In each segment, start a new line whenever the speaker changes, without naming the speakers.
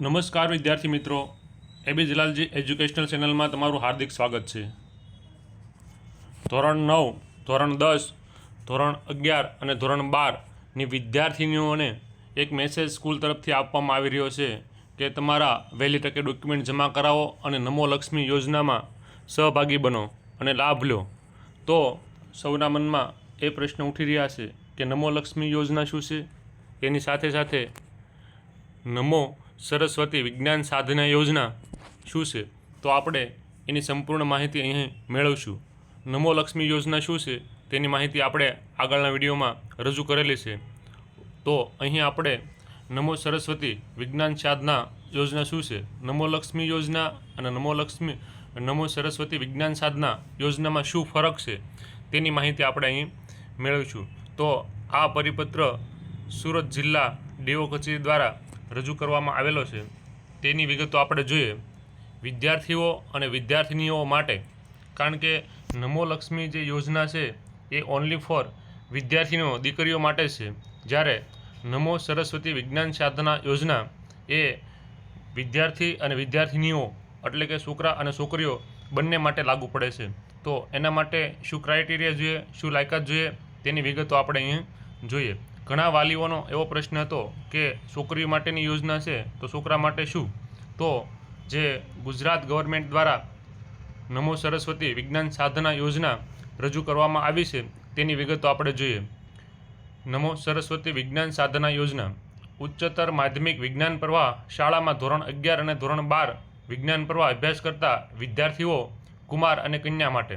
નમસ્કાર વિદ્યાર્થી મિત્રો. એબી જલાલજી એજ્યુકેશનલ ચેનલમાં તમારું હાર્દિક સ્વાગત છે. ધોરણ નવ, ધોરણ દસ, ધોરણ અગિયાર અને ધોરણ બારની વિદ્યાર્થીનીઓને એક મેસેજ સ્કૂલ તરફથી આપવામાં આવી રહ્યો છે કે તમારા વહેલી તકે ડોક્યુમેન્ટ જમા કરાવો અને નમો લક્ષ્મી યોજનામાં સહભાગી બનો અને લાભ લો. તો સૌના મનમાં એ પ્રશ્ન ઉઠી રહ્યા છે કે નમો લક્ષ્મી યોજના શું છે? એની સાથે સાથે નમો સરસ્વતી વિજ્ઞાન સાધના યોજના શું છે? તો આપણે એની સંપૂર્ણ માહિતી અહીં મેળવશું. નમો લક્ષ્મી યોજના શું છે? તેની માહિતી આપણે આગળના વિડીયોમાં રજૂ કરેલી છે. તો અહીં આપણે નમો સરસ્વતી વિજ્ઞાન સાધના યોજના શું છે? નમો લક્ષ્મી યોજના અને નમો લક્ષ્મી, નમો સરસ્વતી વિજ્ઞાન સાધના યોજનામાં શું ફરક છે? તેની માહિતી આપણે અહીં મેળવીશું. તો આ પરિપત્ર સુરત જિલ્લા ડીઓ કચેરી દ્વારા રજૂ કરવામાં આવેલો છે. તેની વિગતો આપણે જોઈએ. વિદ્યાર્થીઓ અને વિદ્યાર્થિનીઓ માટે, કારણ કે નમો લક્ષ્મી જે યોજના છે, એ ઓનલી ફોર વિદ્યાર્થીનીઓ, દીકરીઓ માટે છે. જ્યારે નમો સરસ્વતી વિજ્ઞાન સાધના યોજના એ વિદ્યાર્થી અને વિદ્યાર્થિનીઓ, એટલે કે છોકરા અને છોકરીઓ બંને માટે લાગુ પડે છે. તો એના માટે શું ક્રાઇટેરિયા જોઈએ, શું લાયકાત જોઈએ, તેની વિગતો આપણે અહીં જોઈએ. ઘણા વાલીઓનો એવો પ્રશ્ન હતો કે છોકરી માટેની યોજના છે તો છોકરા માટે શું? તો જે ગુજરાત ગવર્મેન્ટ દ્વારા નમો સરસ્વતી વિજ્ઞાન સાધના યોજના રજૂ કરવામાં આવી છે, તેની વિગતો આપણે જોઈએ. નમો સરસ્વતી વિજ્ઞાન સાધના યોજના. ઉચ્ચતર માધ્યમિક વિજ્ઞાન પ્રવાહ શાળામાં ધોરણ અગિયાર અને ધોરણ બાર વિજ્ઞાન પ્રવાહ અભ્યાસ કરતા વિદ્યાર્થીઓ, કુમાર અને કન્યા માટે.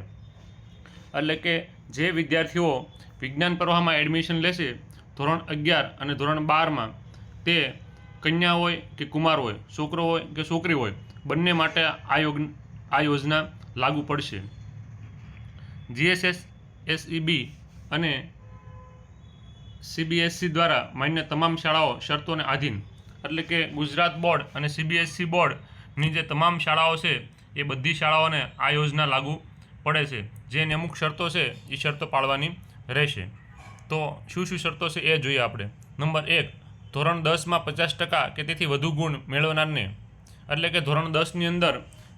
એટલે કે જે વિદ્યાર્થીઓ વિજ્ઞાન પ્રવાહમાં એડમિશન લેશે ધોરણ અગિયાર અને ધોરણ બારમાં તે કન્યા હોય કે કુમાર હોય, છોકરો હોય કે છોકરી હોય, બંને માટે આ યોગ, આ યોજના લાગુ પડશે. જીએસએસ એસઈબી અને સીબીએસસી દ્વારા માન્ય તમામ શાળાઓ શરતોને આધીન. એટલે કે ગુજરાત બોર્ડ અને સીબીએસસી બોર્ડની જે તમામ શાળાઓ છે, એ બધી શાળાઓને આ યોજના લાગુ પડે છે. જેની અમુક શરતો છે, એ શરતો પાળવાની રહેશે. તો શું શું શરતો છે એ જોઈએ આપણે. નંબર એક, ધોરણ દસમાં પચાસ ટકા કે તેથી વધુ ગુણ મેળવનારને. એટલે કે ધોરણ દસની અંદર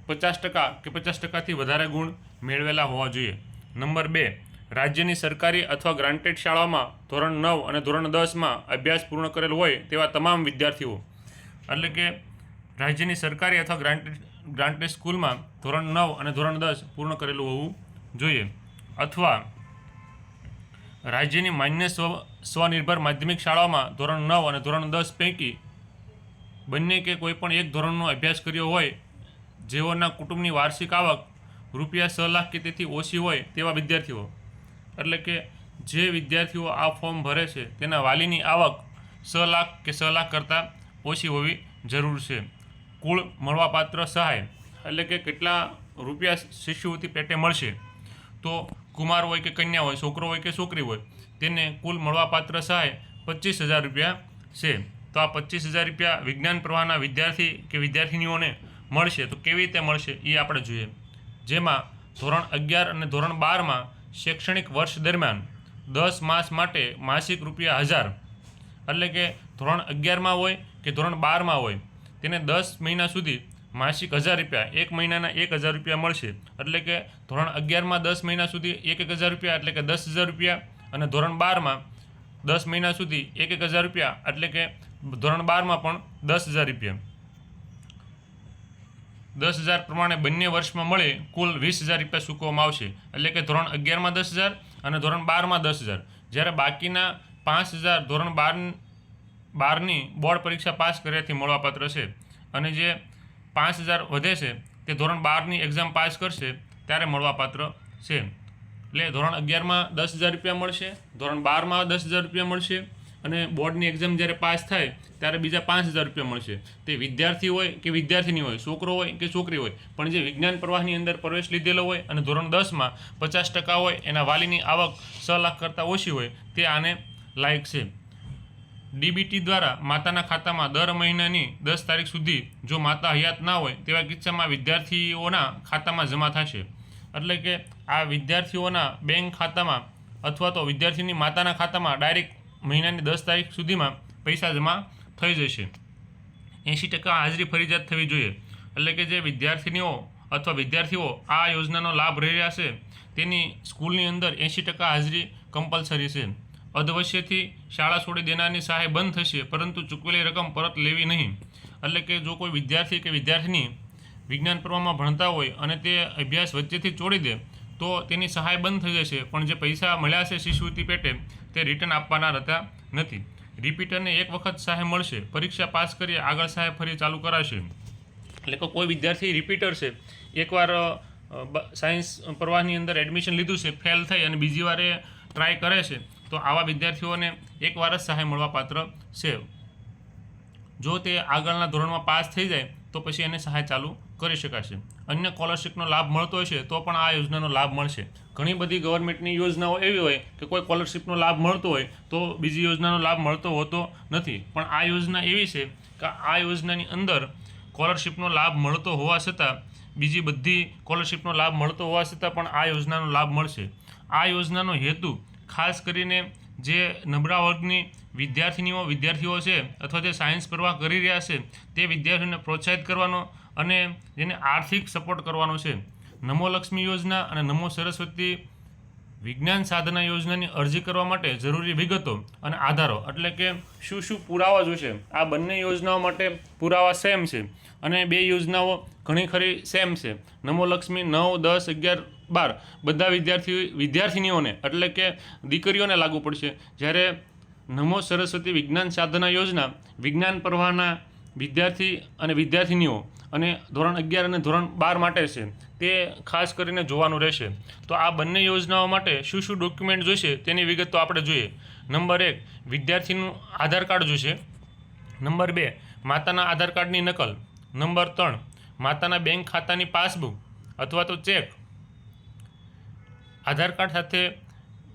પચાસ ટકા કે પચાસ ટકાથી વધારે ગુણ મેળવેલા હોવા જોઈએ. નંબર બે, રાજ્યની સરકારી અથવા ગ્રાન્ટેડ શાળામાં ધોરણ નવ અને ધોરણ દસમાં અભ્યાસ પૂર્ણ કરેલ હોય તેવા તમામ વિદ્યાર્થીઓ. એટલે કે રાજ્યની સરકારી અથવા ગ્રાન્ટેડ ગ્રાન્ટેડ સ્કૂલમાં ધોરણ નવ અને ધોરણ દસ પૂર્ણ કરેલું હોવું જોઈએ. અથવા રાજ્યની માન્ય સ્વ, સ્વનિર્ભર માધ્યમિક શાળાઓમાં ધોરણ નવ અને ધોરણ દસ પૈકી બંને કે કોઈપણ એક ધોરણનો અભ્યાસ કર્યો હોય, જેઓના કુટુંબની વાર્ષિક આવક રૂપિયા છ લાખ કે તેથી ઓછી હોય તેવા વિદ્યાર્થીઓ. એટલે કે જે વિદ્યાર્થીઓ આ ફોર્મ ભરે છે, તેના વાલીની આવક છ લાખ કે છ લાખ કરતાં ઓછી હોવી જરૂર છે. કુળ મળવાપાત્ર સહાય. એટલે કે કેટલા રૂપિયા શિષ્યવૃત્તિ પેટે મળશે? તો કુમાર હોય કે કન્યા હોય, છોકરો હોય કે છોકરી હોય, તેને કુલ મળવાપાત્ર સહાય પચીસ હજાર રૂપિયા છે. તો આ પચીસ હજાર રૂપિયા વિજ્ઞાન પ્રવાહના વિદ્યાર્થી કે વિદ્યાર્થિનીઓને મળશે. તો કેવી રીતે મળશે એ આપણે જોઈએ. જેમાં ધોરણ અગિયાર અને ધોરણ બારમાં શૈક્ષણિક વર્ષ દરમિયાન દસ માસ માટે માસિક રૂપિયા હજાર એટલે કે ધોરણ અગિયારમાં હોય કે ધોરણ બારમાં હોય, તેને દસ મહિના સુધી માસિક હજાર રૂપિયા, એક મહિનાના એક હજાર રૂપિયા મળશે. એટલે કે ધોરણ અગિયારમાં દસ મહિના સુધી એક એક હજાર રૂપિયા, એટલે કે દસ હજાર રૂપિયા. અને ધોરણ બારમાં દસ મહિના સુધી એક એક હજાર રૂપિયા, એટલે કે ધોરણ બારમાં પણ દસ હજાર રૂપિયા. દસ હજાર પ્રમાણે બંને વર્ષમાં મળે કુલ વીસ હજાર રૂપિયા ચૂકવવામાં આવશે. એટલે કે ધોરણ અગિયારમાં દસ હજાર અને ધોરણ બારમાં દસ હજાર. જ્યારે બાકીના પાંચ હજાર ધોરણ બાર બારની બોર્ડ પરીક્ષા પાસ કર્યાથી મળવાપાત્ર છે. અને જે પાંચ હજાર વધે છે તે ધોરણ બારની એક્ઝામ પાસ કરશે, ત્યારે મળવાપાત્ર છે. એટલે ધોરણ અગિયારમાં દસ હજાર રૂપિયા મળશે, ધોરણ બારમાં દસ હજાર રૂપિયા મળશે અને બોર્ડની એક્ઝામ જ્યારે પાસ થાય, ત્યારે બીજા પાંચ હજાર રૂપિયા મળશે. તે વિદ્યાર્થી હોય કે વિદ્યાર્થીની હોય, છોકરો હોય કે છોકરી હોય, પણ જે વિજ્ઞાન પ્રવાહની અંદર પ્રવેશ લીધેલો હોય અને ધોરણ દસમાં પચાસ ટકા હોય એના વાલીની આવક છ લાખ કરતાં ઓછી હોય, તે આને લાયક છે. ડીબીટી દ્વારા માતાના ખાતામાં દર મહિનાની દસ તારીખ સુધી જો માતા હયાત ના હોય તેવા કિસ્સામાં વિદ્યાર્થીઓના ખાતામાં જમા થશે. એટલે કે આ વિદ્યાર્થીઓના બેંક ખાતામાં અથવા તો વિદ્યાર્થીની માતાના ખાતામાં ડાયરેક્ટ મહિનાની દસ તારીખ સુધીમાં પૈસા જમા થઈ જશે. એંશી ટકા હાજરી ફરજિયાત થવી જોઈએ. એટલે કે જે વિદ્યાર્થીનીઓ અથવા વિદ્યાર્થીઓ આ યોજનાનો લાભ લઈ રહ્યા છે, તેની સ્કૂલની અંદર એંશી ટકા હાજરી કમ્પલસરી છે. અધવશ્યથી શાળા છોડી દેનારની સહાય બંધ થશે, પરંતુ ચૂકવેલી રકમ પરત લેવી નહીં. એટલે કે જો કોઈ વિદ્યાર્થી કે વિદ્યાર્થીની વિજ્ઞાન પ્રવાહમાં ભણતા હોય અને તે અભ્યાસ વચ્ચેથી છોડી દે, તો તેની સહાય બંધ થઈ જશે, પણ જે પૈસા મળ્યા છે શિષ્યવૃત્તિ પેટે, તે રિટર્ન આપવાના રહેતા નથી. રિપીટરને એક વખત સહાય મળશે, પરીક્ષા પાસ કરી આગળ સહાય ફરી ચાલુ કરાશે. એટલે કે કોઈ વિદ્યાર્થી રિપીટર છે, એકવાર સાયન્સ પ્રવાહની અંદર એડમિશન લીધું છે, ફેલ થઈ અને બીજી વારે ટ્રાય કરે છે તો આવા વિદ્યાર્થીઓને એકવાર જ સહાય મળવા પાત્ર છે. જો તે આગળના ધોરણમાં પાસ થઈ જાય, તો પછી એને સહાય ચાલુ કરી શકાશે. અન્ય સ્કોલરશિપનો લાભ મળતો હશે તો પણ આ યોજનાનો લાભ મળશે. ઘણી બધી ગવર્મેન્ટની યોજનાઓ એવી હોય કે કોઈ સ્કોલરશિપનો લાભ મળતો હોય, તો બીજી યોજનાનો લાભ મળતો હોતો નથી. પણ આ યોજના એવી છે કે આ યોજનાની અંદર સ્કોલરશિપનો લાભ મળતો હોવા છતાં, બીજી બધી સ્કોલરશિપનો લાભ મળતો હોવા છતાં પણ આ યોજનાનો લાભ મળશે. આ યોજનાનો હેતુ ખાસ કરીને જે નબળા વર્ગની વિદ્યાર્થીનીઓ, વિદ્યાર્થીઓ છે અથવા જે સાયન્સ પ્રવાહ કરી રહ્યા છે, તે વિદ્યાર્થીઓને પ્રોત્સાહિત કરવાનો અને જેને આર્થિક સપોર્ટ કરવાનો છે. નમો લક્ષ્મી યોજના અને નમો સરસ્વતી વિજ્ઞાન સાધના યોજનાની અરજી કરવા માટે જરૂરી વિગતો અને આધારો, એટલે કે શું શું પુરાવા જોશે. આ બંને યોજનાઓ માટે પુરાવા સેમ છે અને બે યોજનાઓ ઘણી ખરી સેમ છે. નમો લક્ષ્મી નવ દસ અગિયાર બાર. બધા વિદ્યાર્થી વિદ્યાર્થીનીઓને, એટલે કે દીકરીઓને લાગુ પડશે. જ્યારે નમો સરસ્વતી વિજ્ઞાન સાધના યોજના વિજ્ઞાન પ્રવાહના વિદ્યાર્થી અને વિદ્યાર્થીનીઓ અને ધોરણ અગિયાર અને ધોરણ બાર માટે છે, તે ખાસ કરીને જોવાનું રહેશે. તો આ બંને યોજનાઓ માટે શું શું ડોક્યુમેન્ટ જોઈશે તેની વિગત તો આપણે જોઈએ. નંબર એક, વિદ્યાર્થીનું આધાર કાર્ડ જોઈશે. નંબર બે, માતાના આધાર કાર્ડની નકલ. નંબર ત્રણ, માતાના બેંક ખાતાની પાસબુક અથવા તો ચેક. આધાર કાર્ડ સાથે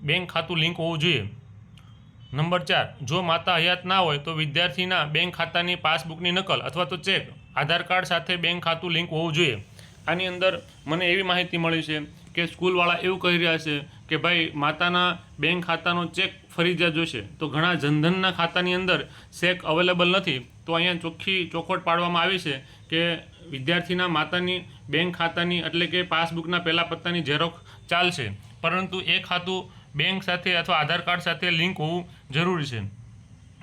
બેંક ખાતું લિંક હોવું જોઈએ. નંબર ચાર, જો માતા હયાત ના હોય તો વિદ્યાર્થીના બેંક ખાતાની પાસબુકની નકલ અથવા તો ચેક આધાર કાર્ડ સાથે બેંક ખાતું લિંક હોવું જોઈએ. આની અંદર મને એવી માહિતી મળી છે કે સ્કૂલવાળા એવું કહી રહ્યા છે કે ભાઈ, માતાના બેંક ખાતાનો ચેક ફરજિયાત જોશે, તો ઘણા જનધનના ખાતાની અંદર ચેક અવેલેબલ નથી. તો અહીંયા ચોખ્ખી ચોખવટ પાડવામાં આવી છે કે વિદ્યાર્થીના માતાની બેંક ખાતાની એટલે કે પાસબુકના પહેલા પત્તાની ઝેરોક્ષ ચાલશે. પરંતુ એ ખાતું બેંક સાથે અથવા આધાર કાર્ડ સાથે લિંક હોવું જરૂરી છે.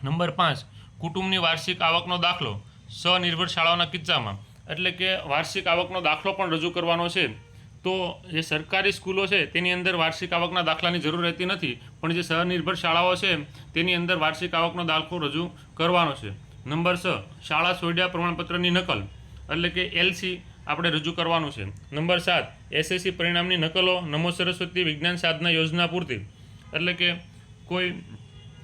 નંબર પાંચ, કુટુંબની વાર્ષિક આવકનો દાખલો, સ્વનિર્ભર શાળાઓના કિસ્સામાં. એટલે કે વાર્ષિક આવકનો દાખલો પણ રજૂ કરવાનો છે. તો જે સરકારી સ્કૂલો છે, તેની અંદર વાર્ષિક આવકના દાખલાની જરૂર રહેતી નથી. પણ જે સ્વનિર્ભર શાળાઓ છે, તેની અંદર વાર્ષિક આવકનો દાખલો રજૂ કરવાનો છે. નંબર છ, શાળા સોડિયા પ્રમાણપત્રની નકલ. એટલે કે એલસી આપણે રજૂ કરવાનું છે. નંબર સાત એસએસસી પરિણામની નકલો, નમો સરસ્વતી વિજ્ઞાન સાધના યોજના પૂરતી. એટલે કે કોઈ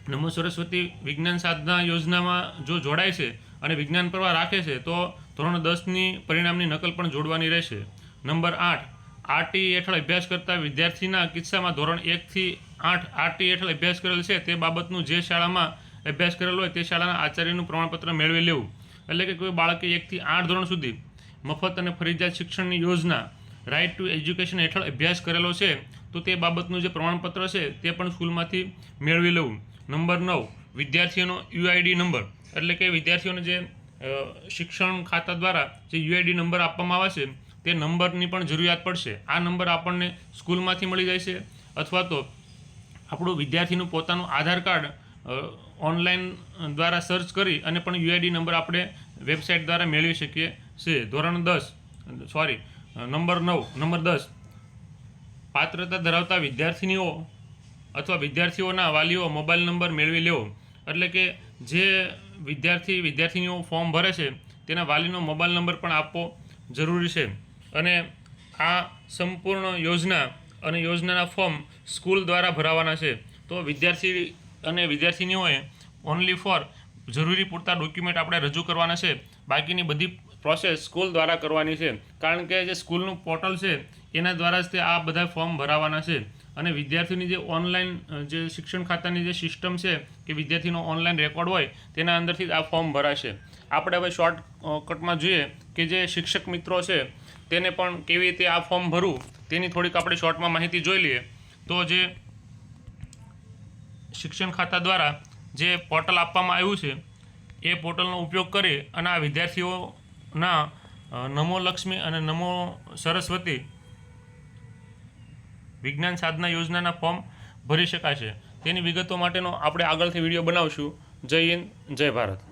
નમો સરસ્વતી વિજ્ઞાન સાધના યોજનામાં જો જોડાય છે અને વિજ્ઞાન પ્રવાહ રાખે છે, તો ધોરણ દસની પરિણામની નકલ પણ જોડવાની રહેશે. નંબર આઠ આરટી હેઠળ અભ્યાસ કરતા વિદ્યાર્થીના કિસ્સામાં ધોરણ એકથી આઠ આરટી હેઠળ અભ્યાસ કરેલ છે, તે બાબતનું જે શાળામાં અભ્યાસ કરેલો હોય તે શાળાના આચાર્યનું પ્રમાણપત્ર મેળવી લેવું. એટલે કે કોઈ બાળકે એકથી આઠ ધોરણ સુધી મફત અને ફરજિયાત શિક્ષણની યોજના રાઇટ ટુ એજ્યુકેશન હેઠળ અભ્યાસ કરેલો છે, તો તે બાબતનું જે પ્રમાણપત્ર છે, તે પણ સ્કૂલમાંથી મેળવી લેવું નંબર નવ, વિદ્યાર્થીઓનો યુઆઈડી નંબર. એટલે કે વિદ્યાર્થીઓને જે શિક્ષણ ખાતા દ્વારા જે યુઆઈડી નંબર આપવામાં આવે છે, તે નંબરની પણ જરૂરિયાત પડશે. આ નંબર આપણને સ્કૂલમાંથી મળી જાય છે, અથવા તો આપણું વિદ્યાર્થીનું પોતાનું આધાર કાર્ડ ઓનલાઈન દ્વારા સર્ચ કરી અને પણ યુઆઈડી નંબર આપણે વેબસાઇટ દ્વારા મેળવી શકીએ. છીએ ધોરણ દસ. સોરી નંબર નવ, નંબર દસ. પાત્રતા ધરાવતા વિદ્યાર્થીનીઓ અથવા વિદ્યાર્થીઓના વાલીઓ મોબાઈલ નંબર મેળવી લેવો. એટલે કે જે વિદ્યાર્થી વિદ્યાર્થીનીઓ ફોર્મ ભરે છે, તેના વાલીનો મોબાઈલ નંબર પણ આપવો જરૂરી છે. અને આ સંપૂર્ણ યોજના અને યોજનાના ફોર્મ સ્કૂલ દ્વારા ભરાવાના છે. તો વિદ્યાર્થી અને વિદ્યાર્થીનીઓએ ઓનલી ફોર જરૂરી પૂરતા ડોક્યુમેન્ટ આપણે રજૂ કરવાના છે. બાકીની બધી પ્રોસેસ સ્કૂલ દ્વારા કરવાની છે. કારણ કે જે સ્કૂલનું પોર્ટલ છે, એના દ્વારા જ તે આ બધા ફોર્મ ભરાવાના છે. અને વિદ્યાર્થીની જે ઓનલાઈન જે શિક્ષણ ખાતાની જે સિસ્ટમ છે, કે વિદ્યાર્થીનો ઓનલાઈન રેકોર્ડ હોય, તેના અંદરથી જ આ ફોર્મ ભરાશે. આપણે હવે શોર્ટ કટમાં જોઈએ કે જે શિક્ષક મિત્રો છે, તેને પણ કેવી રીતે આ ફોર્મ ભરવું, તેની થોડીક આપણે શોર્ટમાં માહિતી જોઈ લઈએ. તો જે શિક્ષણ ખાતા દ્વારા જે પોર્ટલ આપવામાં આવ્યું છે, એ પોર્ટલનો ઉપયોગ કરી અને આ વિદ્યાર્થીઓના અ, નમો લક્ષ્મી અને નમો સરસ્વતી વિજ્ઞાન સાધના યોજનાના ફોર્મ ભરી શકાશે. તેની વિગતો માટેનો આપણે આગળથી વીડિયો બનાવશું. જય હિન્દ જય ભારત.